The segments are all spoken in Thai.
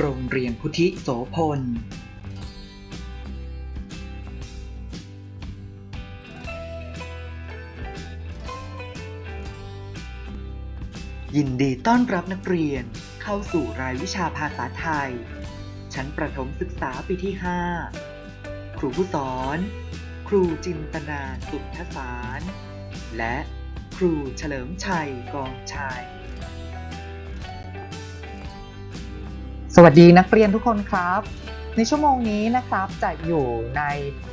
โรงเรียนพุทธิโสพล ยินดีต้อนรับนักเรียนเข้าสู่รายวิชาภาษาไทย ชั้นประถมศึกษาปีที่ 5 ครูผู้สอน ครูจินตนาสุทธสาร และครูเฉลิมชัยกองชัย สวัสดีนักเรียนทุกคนครับ ในชั่วโมงนี้นะครับจะอยู่ใน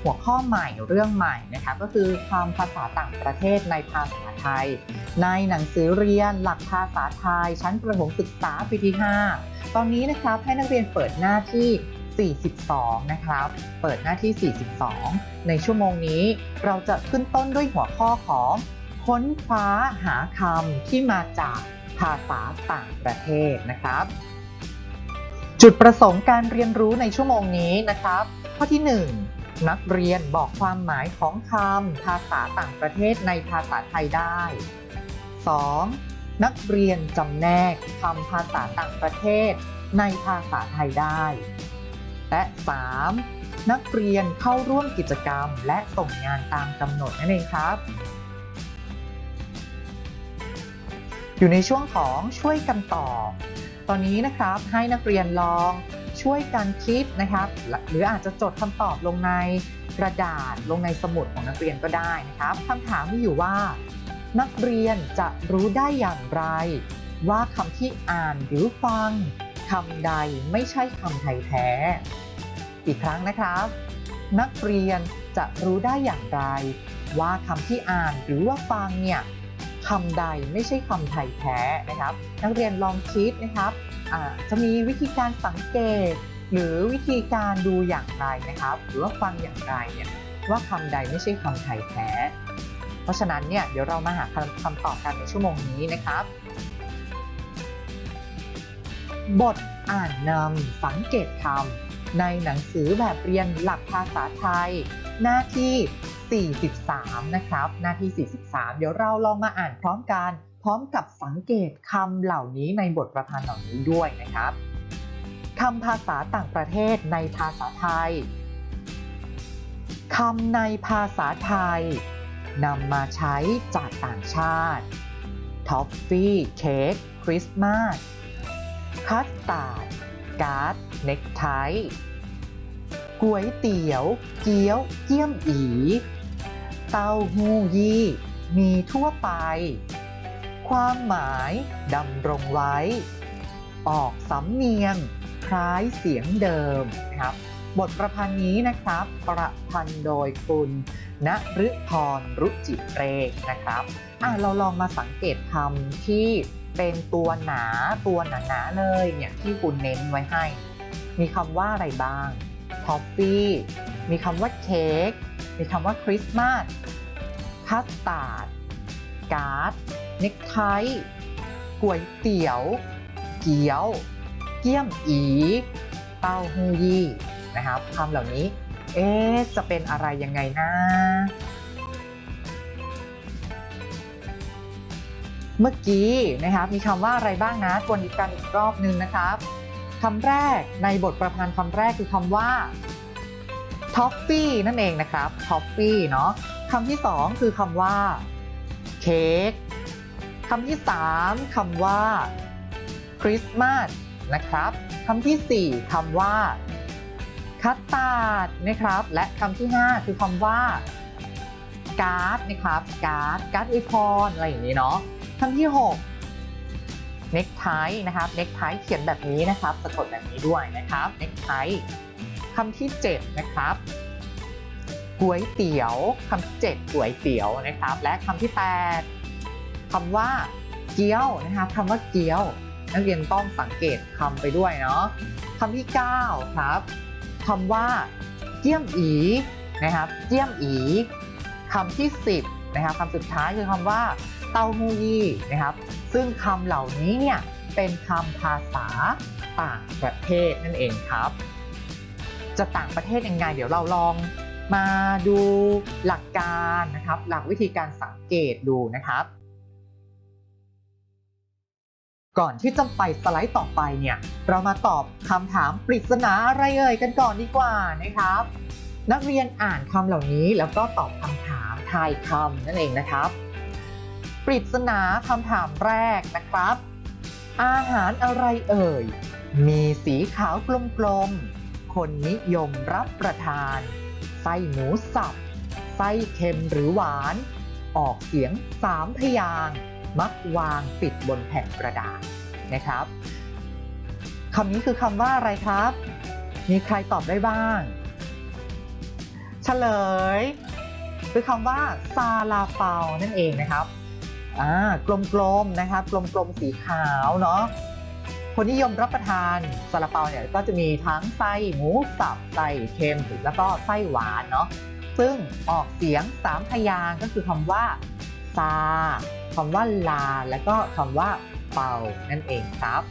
หัวข้อใหม่เรื่องใหม่นะครับก็คือคำภาษาต่างประเทศในภาษาไทย ในหนังสือเรียนหลักภาษาไทย ชั้นประถมศึกษาปีที่ 5 ตอนนี้นะครับให้นักเรียนเปิดหน้าที่ 42 นะครับ เปิดหน้าที่ 42 ในชั่วโมงนี้เราจะขึ้นต้นด้วยหัวข้อของค้นคว้าหาคำที่มาจากภาษาต่างประเทศนะครับ จุดประสงค์การเรียนรู้ในชั่วโมงนี้นะครับ ข้อที่ 1 นักเรียนบอกความหมายของคำภาษาต่างประเทศในภาษาไทยได้ 2. นักเรียนจำแนกคำภาษาต่างประเทศในภาษาไทยได้ และ 3. นักเรียนเข้าร่วมกิจกรรมและส่งงานตามกำหนดนั่นเองครับ อยู่ในช่วงของช่วยกันตอบ ตอนนี้นะครับให้นักเรียนลองช่วยกันคิดนะครับ หรืออาจจะจดคำตอบลงในกระดาษลงในสมุดของนักเรียนก็ได้นะครับคำถามมีอยู่ว่า นักเรียนจะรู้ได้อย่างไร ว่าคำที่อ่านหรือฟังคำใดไม่ใช่คำไทยแท้ อีกครั้งนะครับ นักเรียนจะรู้ได้อย่างไร ว่าคำที่อ่านหรือว่าฟังเนี่ย คำใดไม่ใช่คำไทยแท้นะครับ นักเรียนลองคิดนะครับจะมีวิธีการสังเกต หรือวิธีการดูอย่างไรนะครับ หรือว่าฟังอย่างไรเนี่ยว่าคำใดไม่ใช่คำไทยแท้ เพราะฉะนั้นเนี่ยเดี๋ยวเรามาหาคำคำตอบกันในชั่วโมงนี้นะครับ บทอ่านนำสังเกตคำในหนังสือแบบเรียนหลักภาษาไทย หน้าที่ 43 นะครับ หน้าที่ 43 เดี๋ยวเราลองมาอ่านพร้อมกัน พร้อมกับสังเกตคำเหล่านี้ในบทประพันธ์เหล่านี้ด้วยนะครับคำภาษาต่างประเทศในภาษาไทยคำในภาษาไทยนำมาใช้จากต่างชาติ ท็อฟฟี่เค้กคริสต์มาสคัสตาร์ดการ์ดเน็กไทก๋วยเตี๋ยว เกี๊ยว เกี๊ยมอี เต้าหู้ยี่ มีทั่วไป ความหมายดำรงไว้ ออกสำเนียง คล้ายเสียงเดิมนะครับ บทประพันธ์นี้นะครับ ประพันธ์โดยคุณณฤพรรุจิเรกนะครับอะเราลองมาสังเกตคำที่เป็นตัวหนาตัวหนาๆเลยเนี่ยที่คุณเน้นไว้ให้ มีคำว่าอะไรบ้างท็อฟฟี่มีคำว่าเค้ก มีคำว่าคริสต์มาสคัสตาร์ดการ์ดเน็กไทก๋วยเตี๋ยว เกี๊ยว เกี๊ยมอีเต้าหู้ยี่นะครับคำเหล่านี้ เอ๊ะจะเป็นอะไรยังไงนะ เมื่อกี้นะครับมีคำว่าอะไรบ้างนะทวนอีกันอีกรอบนึงนะครับคำแรกในบทประพันธ์คำแรกคือคำว่า ท็อฟฟี่นั่นเองนะครับท็อฟฟี่เนาะคำที่สองคือคำว่าเค้กคำที่สามคำว่าคริสต์มาสนะครับคำที่สี่คำว่าคัสตาร์ดนะครับ และคำที่ห้าคือคำว่าการ์ดนะครับการ์ดการ์ดอวยพรอะไรอย่างนี้เนาะคำที่ 6 เน็กไทนะครับเน็กไทเขียนแบบนี้นะครับ สะกดแบบนี้ด้วยนะครับเน็กไท คำที่ 7 นะครับก๋วยเตี๋ยวคำที่7ก๋วยเตี๋ยวนะครับ และคำที่ 8คำว่าเกี๊ยวนะครับคำว่าเกี๊ยว นักเรียนต้องสังเกตคำไปด้วยเนาะคำที่ 9 ครับคำว่าเจียมอีนะครับเจียมอีคำที่ 10นะครับคำสุดท้ายคือคำว่าเต้าหู้ยี่นะครับ ซึ่งคำเหล่านี้เนี่ยเป็นคำภาษาต่างประเทศนั่นเองครับ จะต่างประเทศยังไง เดี๋ยวเราลองมาดูหลักการนะครับ หลักวิธีการสังเกตดูนะครับ ก่อนที่จะไปสไลด์ต่อไปเนี่ย เรามาตอบคำถามปริศนาอะไรเอ่ยกันก่อนดีกว่านะครับ นักเรียนอ่านคำเหล่านี้แล้วก็ตอบคำถามทายคำนั่นเองนะครับ ปริศนาคำถามแรกนะครับ อาหารอะไรเอ่ย มีสีขาวกลมๆ คนนิยมรับประทาน ไส้หมูสับ ไส้เค็มหรือหวาน ออกเสียงสามพยางมักวางปิดบนแผ่นกระดาษนะครับคำนี้คือคำว่าอะไรครับ มีใครตอบได้บ้าง เฉลย คือคำว่าซาลาเปานั่นเองนะครับอ่ากลมๆนะครับ กลมๆสีขาวเนาะ คนนิยมรับประทานซาลาเปาเนี่ยก็จะมีทั้งไส้หมูสับไส้เค็มแล้วก็ไส้หวานเนาะซึ่งออกเสียงสามพยางก็คือคำว่าซาคำว่าลา แล้วก็คำว่าเป่านั่นเองครับ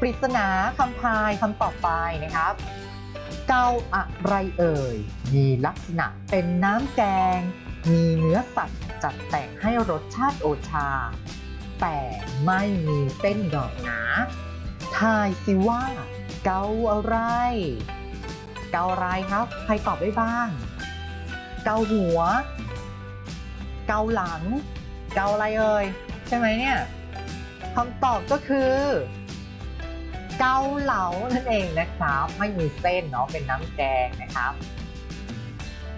ปริศนาคำทายคำต่อไปนะครับ เกาอะไรเอ่ย มีลักษณะเป็นน้ำแกง มีเนื้อสัตว์จัดแต่งให้รสชาติโอชา แต่ไม่มีเส้นดอกหนา ทายสิว่า เกาอะไร เกาอะไรครับ ใครตอบได้บ้าง เกาหัว เกาหลัง เกาอะไรเอ่ยใช่ไหมเนี่ยคำตอบก็คือ เกาเหลานั่นเองนะครับ ไม่มีเส้นเนาะเป็นน้ำแกงนะครับ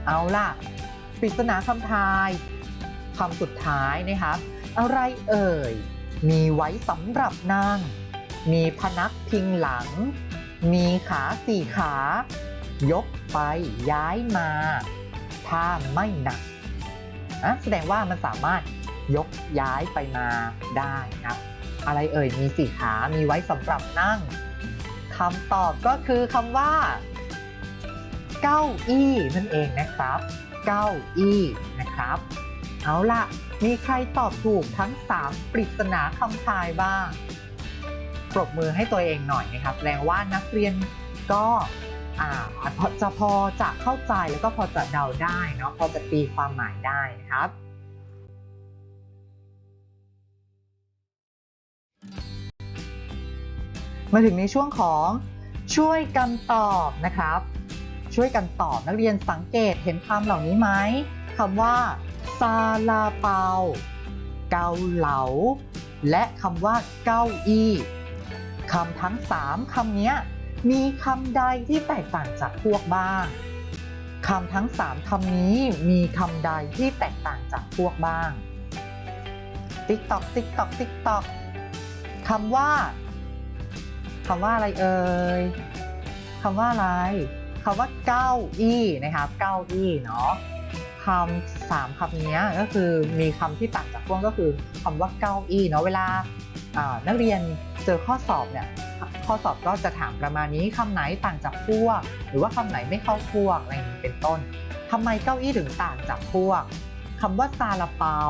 เอาล่ะปริศนาคำทายคำสุดท้ายนะครับ อะไรเอ่ย มีไว้สำหรับนั่ง มีพนักพิงหลัง มีขาสี่ขา ยกไปย้ายมา ถ้าไม่หนักนะแสดงว่ามันสามารถยกย้ายไปมาได้นะครับ อะไรเอ่ยมีสี่ขา มีไว้สำหรับนั่งคำตอบก็คือคำว่า เก้าอี้นั่นเองนะครับ เก้าอี้นะครับ เอาล่ะ มีใครตอบถูกทั้ง 3 ปริศนาคำทายบ้าง ปรบมือให้ตัวเองหน่อยนะครับแสดงว่านักเรียนก็จะพอจะเข้าใจแล้วก็พอจะเดาได้เนาะพอจะตีความหมายได้นะครับมาถึงในช่วงของช่วยกันตอบนะครับ ช่วยกันตอบนักเรียนสังเกตเห็นคำเหล่านี้ไหมคำว่าซาลาเปา เกาเหลา และคำว่าเก้าอี้ คำทั้ง 3คำนี้มีคำใดที่แตกต่างจากพวกบ้างคำทั้ง 3คำนี้มีคำใดที่แตกต่างจากพวกบ้าง ติ๊กตอกติ๊กตอกติ๊กตอกคำว่าคำว่าอะไรเอ่ยคำว่าอะไรคำว่าเก้าอี้นะครับเก้าอี้เนาะคำสามคำนี้ก็คือมีคำที่ต่างจากพวกก็คือคำว่าเก้าอี้เนาะเวลา นักเรียนเจอข้อสอบเนี่ยข้อสอบก็จะถามประมาณนี้คำไหนต่างจากพวก หรือว่าคำไหนไม่เข้าพวกอะไรอย่งเป็นต้นทำไมเก้าอี้ถึงต่างจากพวกคำว่าซาลาเปา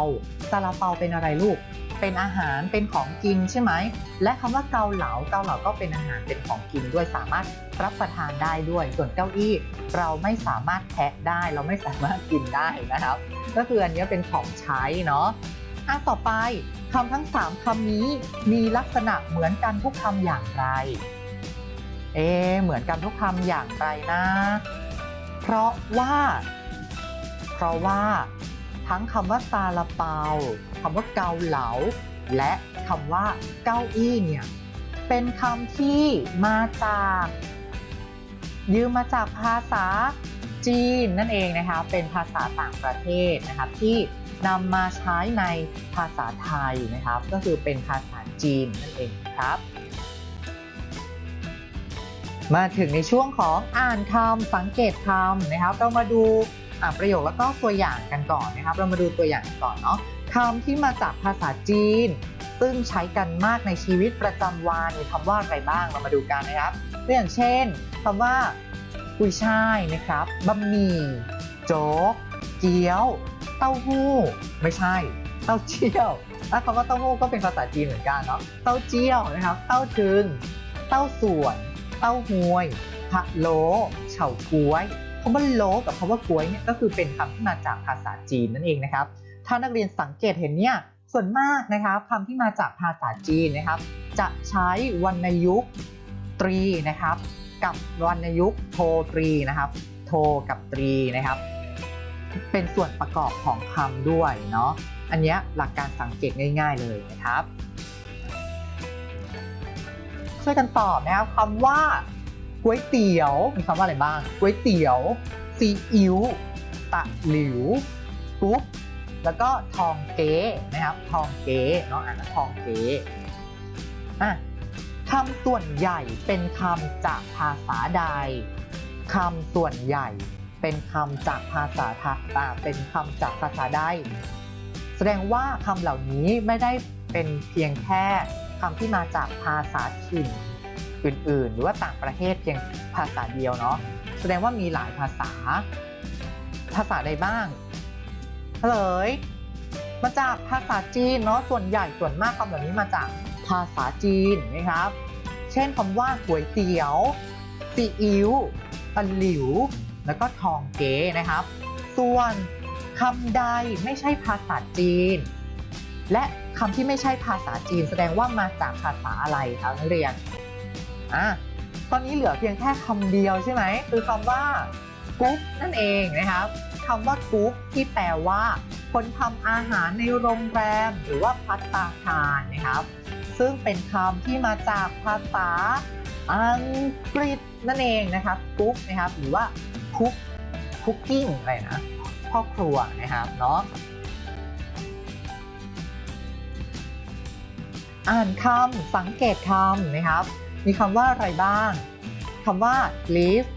ซาลาเปาเป็นอะไรลูก เป็นอาหารเป็นของกินใช่ไหม และคำว่าเกาเหลาเกาเหลาก็เป็นอาหารเป็นของกินด้วยสามารถรับประทานได้ด้วย ส่วนเก้าอี้เราไม่สามารถแทะได้ เราไม่สามารถกินได้นะครับ ก็คืออันนี้เป็นของใช้เนาะ อะต่อไปคำทั้ง 3คำนี้มีลักษณะเหมือนกันทุกคำอย่างไร เอะเหมือนกันทุกคำอย่างไรนะ เพราะว่า เพราะว่าทั้งคำว่าซาลาเปาคำว่าเกาเหลา และคำว่าเก้าอี้เนี่ยเป็นคำที่มาจากยืมมาจากภาษาจีนนั่นเองนะคะ เป็นภาษาต่างประเทศนะครับที่ นำมาใช้ในภาษาไทยนะครับ ก็คือเป็นภาษาจีนนั่นเองครับ มาถึงในช่วงของอ่านคำสังเกตคำนะครับ เรามาดูอ่านประโยคแล้วก็ตัวอย่างกันก่อนนะครับ เรามาดูตัวอย่างกันก่อนเนาะคำที่มาจากภาษาจีน ซึ่งใช้กันมากในชีวิตประจำวันมีคำว่าอะไรบ้างเรามาดูกันนะครับตัวอย่างเช่นคำว่ากุยช่ายนะครับบะหมี่โจ๊กเกี๊ยว เต้าหู้ไม่ใช่ เต้าเจี้ยวถ้าคำว่าเต้าหู้ก็เป็นภาษาจีนเหมือนกันเนาะเต้าเจี้ยวนะครับ เต้าถึง เต้าส่วน เต้าหวยพะโลเฉาก๊วยคำว่าโลกับคำว่าก๊วยเนี่ยก็คือเป็นคำที่มาจากภาษาจีนนั่นเองนะครับ ถ้านักเรียนสังเกตเห็นเนี่ยส่วนมากนะครับคำที่มาจากภาษาจีนนะครับ จะใช้วรรณยุกต์ตรีนะครับ กับวรรณยุกต์โทตรีนะครับ โทกับตรีนะครับ เป็นส่วนประกอบของคำด้วยเนาะอันนี้หลักการสังเกตง่าย ๆ เลยนะครับ ช่วยกันตอบนะครับคำว่าก๋วยเตี๋ยวมีคำว่าอะไรบ้างก๋วยเตี๋ยวซีอิ๊วตะหลิวกุ๊บแล้วก็ทองเก๊นะครับ ทองเก๊เนาะอ่านว่าทองเก๊อะคำส่วนใหญ่เป็นคำจากภาษาใดคำส่วนใหญ่ เป็นคำจากภาษาทาเป็นคำจากภาษาใด แสดงว่าคำเหล่านี้ไม่ได้เป็นเพียงแค่คำที่มาจากภาษาถิ่นอื่นๆ หรือว่าต่างประเทศเพียงภาษาเดียวเนาะ แสดงว่ามีหลายภาษา ภาษาใดบ้างเฉลย มาจากภาษาจีนเนาะ ส่วนใหญ่ส่วนมากคำเหล่านี้มาจากภาษาจีนนะครับ เช่นคำว่าก๋วยเตี๋ยวซีอิ๊วตะหลิว แล้วก็ทองเก๋นะครับ ส่วนคำใดไม่ใช่ภาษาจีน และคำที่ไม่ใช่ภาษาจีน แสดงว่ามาจากภาษาอะไรครับนักเรียนอะตอนนี้เหลือเพียงแค่คำเดียวใช่ไหมคือคำว่ากุ๊กนั่นเองนะครับคำว่ากุ๊กที่แปลว่า คนทำอาหารในโรงแรมหรือว่าพัตตาคารนะครับ ซึ่งเป็นคำที่มาจากภาษาอังกฤษนั่นเองนะครับกุ๊กนะครับหรือว่า คุกคุกกิ้งอะไรนะพ่อครัวนะครับเนาะอ่านคำสังเกตคำนะครับ มีคำว่าอะไรบ้างคำว่า live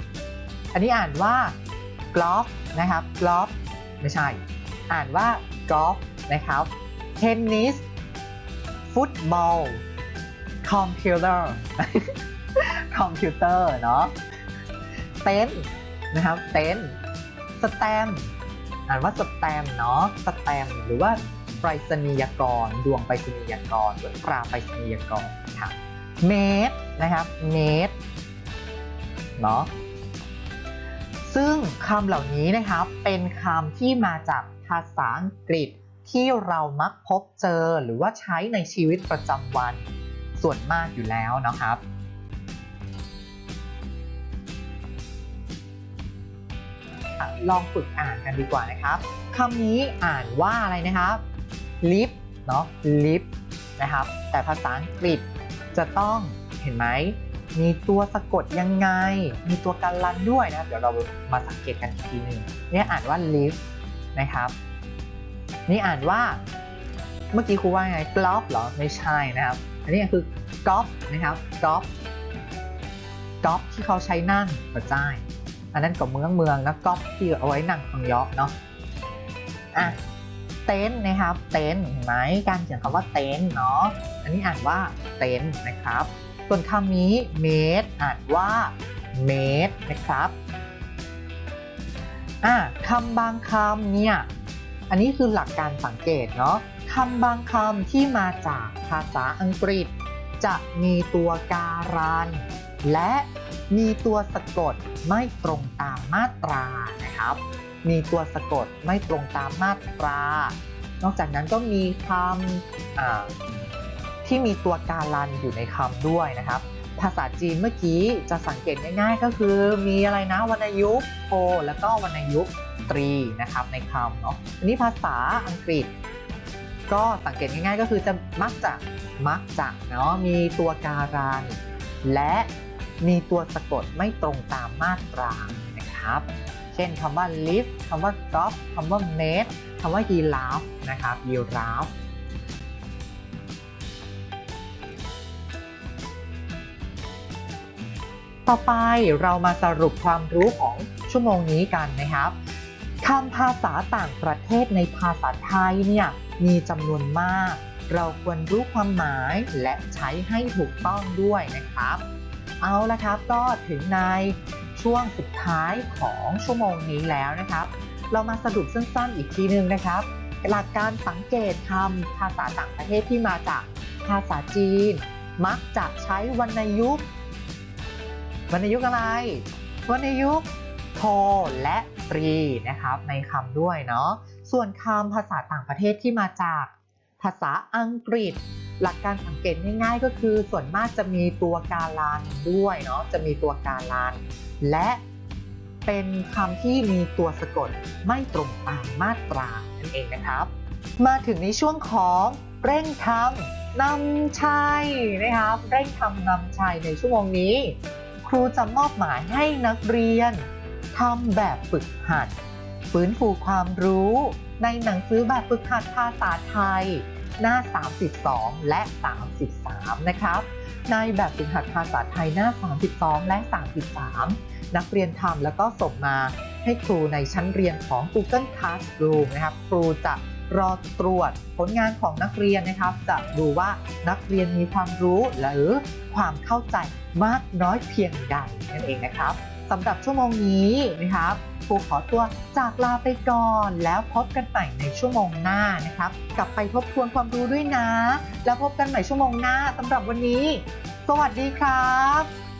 อันนี้อ่านว่า golf นะครับ golf ไม่ใช่ อ่านว่า golf นะครับ tennis football computer คอมพิวเตอร์เนาะเต็นท์ นะครับเต็นสแตมอ่านว่าสแตมเนาะสแตมหรือว่าไปรษณียกร ดวงไปรษณียกรหรือปราไปรษณียกรครับเมตรนะครับเมตรเนาะซึ่งคำเหล่านี้นะครับเป็นคำที่มาจากภาษาอังกฤษที่เรามักพบเจอหรือว่าใช้ในชีวิตประจำวันส่วนมากอยู่แล้วนะครับ ลองฝึกอ่านกันดีกว่านะครับคำนี้อ่านว่าอะไรนะครับ lip เนาะ lip นะครับ แต่ภาษาอังกฤษจะต้องเห็นไหมมีตัวสะกดยังไง มีตัวการลันด้วยนะครับ เดี๋ยวเรามาสังเกตกันอีกทีหนึ่งนี่อ่านว่า lip นะครับ นี่อ่านว่า เมื่อกี้ครูว่าไง glove เหรอ ไม่ใช่นะครับ อันนี้คือ golf นะครับ golf golf ที่เขาใช้นั่งกระจาย อันนั้นก็เมืองเมืองนะก๊อปที่เอาไว้นั่งฟังยอกเนาะอะเต็นนะครับเต็นเห็นไหมการเขียนคำว่าเต็นเนาะอันนี้อ่านว่าเต็นนะครับ ส่วนคำนี้เมตรอ่านว่าเมตรนะครับอะคำบางคำเนี่ยอันนี้คือหลักการสังเกตเนาะคำบางคำที่มาจากภาษาอังกฤษ จะมีตัวการันและ มีตัวสะกดไม่ตรงตามมาตรานะครับ มีตัวสะกดไม่ตรงตามมาตรา นอกจากนั้นก็มีคำที่มีตัวการันอยู่ในคำด้วยนะครับ ภาษาจีนเมื่อกี้จะสังเกตง่ายๆ ก็คือมีอะไรนะวรรณยุกต์โทแล้วก็วรรณยุกต์ตรีนะครับในคำเนาะอันนี้ภาษาอังกฤษ ก็สังเกตง่ายๆ ก็คือจะมักจะมักจะเนาะมีตัวการันและ มีตัวสะกดไม่ตรงตามมาตรานะครับ เช่นคำว่า lift คำว่า golf คำว่า mate คำว่า giraffe นะครับ giraffe ต่อไปเรามาสรุปความรู้ของชั่วโมงนี้กันนะครับคำภาษาต่างประเทศในภาษาไทยเนี่ยมีจำนวนมาก เราควรรู้ความหมายและใช้ให้ถูกต้องด้วยนะครับ เอาละครับ ก็ถึงในช่วงสุดท้ายของชั่วโมงนี้แล้วนะครับ เรามาสรุปสั้นๆอีกทีนึงนะครับ หลักการสังเกตคำภาษาต่างประเทศที่มาจากภาษาจีน มักจะใช้วรรณยุกต์วรรณยุกต์อะไร วรรณยุกต์โทและตรีนะครับในคำด้วยเนาะ ส่วนคำภาษาต่างประเทศที่มาจาก ภาษาอังกฤษ หลักการสังเกตง่ายๆก็คือส่วนมากจะมีตัวการันด้วยเนาะจะมีตัวการันและเป็นคำที่มีตัวสะกดไม่ตรงตามมาตรานั่นเองนะครับ มาถึงในช่วงของเร่งทำนำชัยนะครับเร่งทำนำชัยในชั่วโมงนี้ ครูจะมอบหมายให้นักเรียนทำแบบฝึกหัด ฟื้นฟูความรู้ในหนังสือแบบฝึกหัดภาษาไทย หน้า 32 และ 33 นะครับ ในแบบฝึกหัดภาษาไทยหน้า 32 และ 33 นักเรียนทำแล้วก็ส่งมาให้ครูในชั้นเรียนของ Google Classroom นะครับ ครูจะรอตรวจผลงานของนักเรียนนะครับ จะดูว่านักเรียนมีความรู้หรือความเข้าใจมากน้อยเพียงใดนั่นเองนะครับสำหรับชั่วโมงนี้นะครับ ครูขอตัวจากลาไปก่อน แล้วพบกันใหม่ในชั่วโมงหน้านะครับ กลับไปทบทวนความรู้ด้วยนะ แล้วพบกันใหม่ชั่วโมงหน้าสำหรับวันนี้ สวัสดีครับ